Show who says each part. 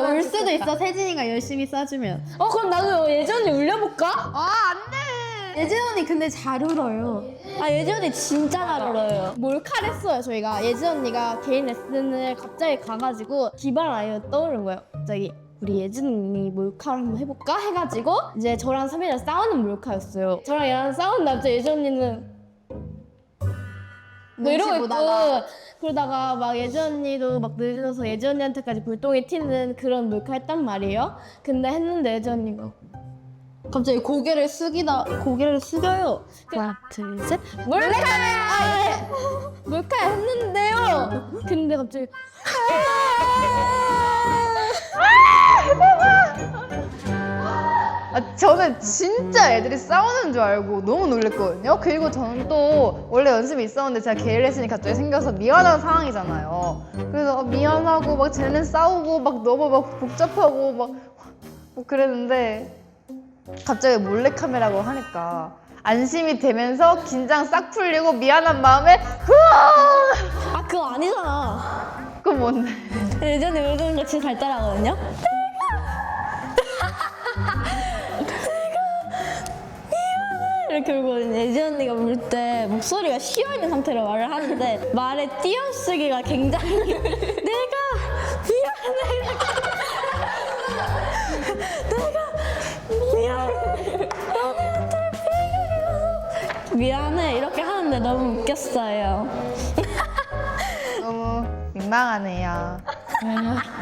Speaker 1: 나 울 수도 있어. 세진이가 열심히 싸주면.
Speaker 2: 어 그럼 나도 예지 언니 울려볼까?
Speaker 1: 아 안 돼. 예진 언니 근데 잘 울어요.
Speaker 2: 아 예지 언니 진짜 잘 울어요.
Speaker 1: 몰카를 했어요 저희가. 예진 언니가 개인 레슨을 갑자기 가가지고 기발 아이디어 떠오른 거예요. 갑자기 우리 예진 언니 몰카를 한번 해볼까? 해가지고 이제 저랑 선배랑 싸우는 몰카였어요. 저랑 얘랑 싸운 남자 예진 언니는 뭐 이러고 있고 그러다가 막 예지 언니도 막 늦어서 예지 언니한테까지 불똥이 튀는 그런 몰카 했단 말이에요. 근데 했는데 예지 언니가 갑자기 고개를 숙이다 고개를 숙여요. 하나 둘셋. 몰카야 몰카 했는데요. 근데 갑자기
Speaker 3: 저는 진짜 애들이 싸우는 줄 알고 너무 놀랬거든요. 그리고 저는 또 원래 연습이 있었는데 제가 레슨이 갑자기 생겨서 미안한 상황이잖아요. 그래서 어, 미안하고 막 쟤는 싸우고 막 너무 막 복잡하고 막 뭐 그랬는데 갑자기 몰래카메라고 하니까 안심이 되면서 긴장 싹 풀리고 미안한 마음에 흐아!
Speaker 2: 아 그거 아니잖아.
Speaker 3: 그건 뭔데?
Speaker 2: 언니 울는 거 진짜 잘 따라하거든요. 이렇게 울거든요. 예지 언니가 울 때 목소리가 쉬어있는 상태로 말을 하는데 말의 띄어쓰기가 굉장히 내가 미안해 내가 미안해 너네한테 미안해 미안해 이렇게 하는데 너무 웃겼어요.
Speaker 3: 너무 민망하네요.